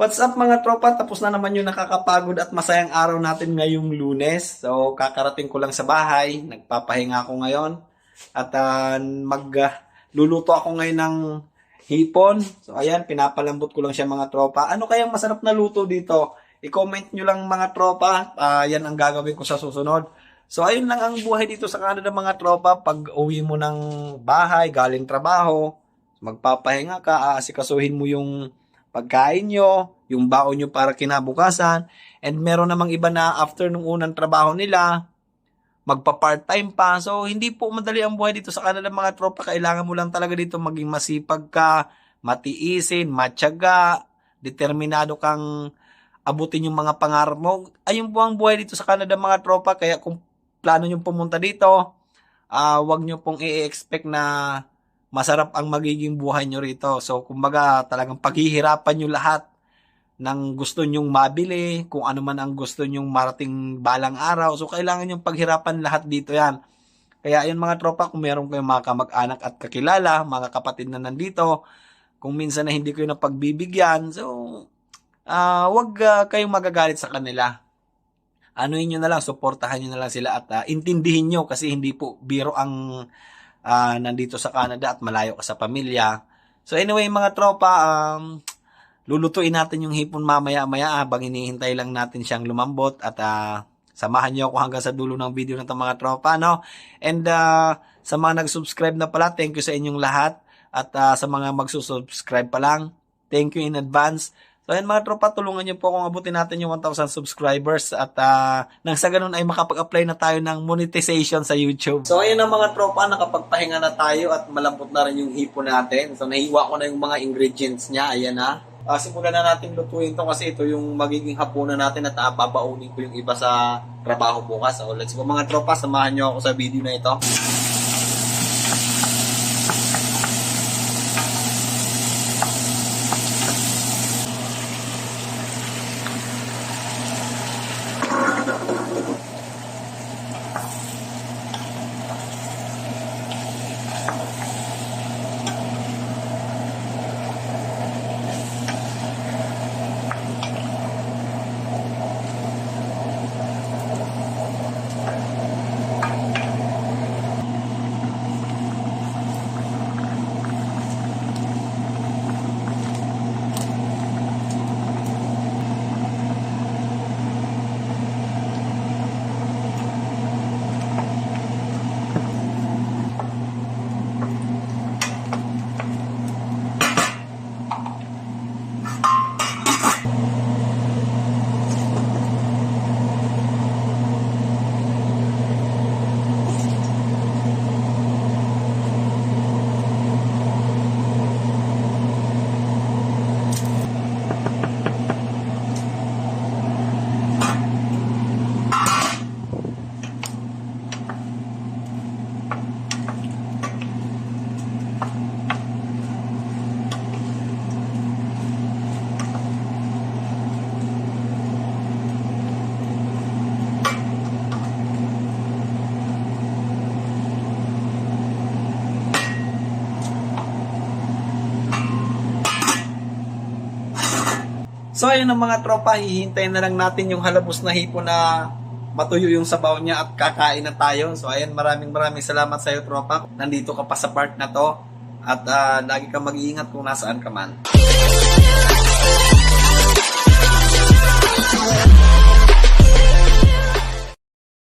What's up mga tropa? Tapos na naman yung nakakapagod at masayang araw natin ngayong lunes. So, kakarating ko lang sa bahay. Nagpapahinga ako ngayon. At ah, mag luluto ako ngayon ng hipon. So, ayan, pinapalambot ko lang siya mga tropa. Ano kayang masarap na luto dito? I-comment nyo lang mga tropa. Yan ang gagawin ko sa susunod. So, ayun lang ang buhay dito sa Canada mga tropa. Pag uwi mo ng bahay, galing trabaho, magpapahinga ka, aasikasuhin mo yung pagkain nyo, yung baon nyo para kinabukasan. And meron namang iba na after nung unang trabaho nila, magpa-part-time pa. So, hindi po madali ang buhay dito sa Canada mga tropa. Kailangan mo lang talaga dito maging masipag ka, matiisin, matyaga, determinado kang abutin yung mga pangarap mo. Ayun po ang buhay dito sa Canada mga tropa. Kaya kung plano nyo pumunta dito, ah wag nyo pong i-expect na masarap ang magiging buhay nyo rito. So, kumbaga, talagang paghihirapan nyo lahat ng gusto nyong mabili, kung ano man ang gusto nyong marating balang araw. So, kailangan nyong paghirapan lahat dito yan. Kaya yun mga tropa, kung meron kayong mga kamag-anak at kakilala, mga kapatid na nandito, kung minsan na hindi kayo napagbibigyan, so, ah wag ah, kayong magagalit sa kanila. Anuin nyo na lang, suportahan nyo na lang sila at ah, intindihin nyo kasi hindi po biro ang ah, nandito sa Canada at malayo ka sa pamilya. So anyway mga tropa, um, lulutuin natin yung hipon mamaya-maya habang hinihintay lang natin siyang lumambot at ah, samahan niyo ako hanggang sa dulo ng video to mga tropa, no? And ah, sa mga nag-subscribe na pala, thank you sa inyong lahat. At ah, sa mga magsusubscribe pa lang, thank you in advance. So ayan mga tropa, tulungan niyo po kung abutin natin yung 1,000 subscribers at ah, nang sa ganun ay makapag-apply na tayo ng monetization sa YouTube. So ayun na mga tropa, nakapagpahinga na tayo at malambot na rin yung hipon natin. So nahiwa ko na yung mga ingredients niya, ayan na. Ah, simulan na natin lutuin to kasi ito yung magiging hapunan natin at ah, babaunin ko yung iba sa trabaho bukas. So let's go mga tropa, samahan niyo ako sa video na ito. So ayun ang mga tropa, hihintayin na lang natin yung halabos na hipo na matuyo yung sabaw niya at kakain na tayo. So ayun, maraming maraming salamat sa iyo tropa. Nandito ka pa sa part na to at uh, lagi kang mag-iingat kung nasaan ka man.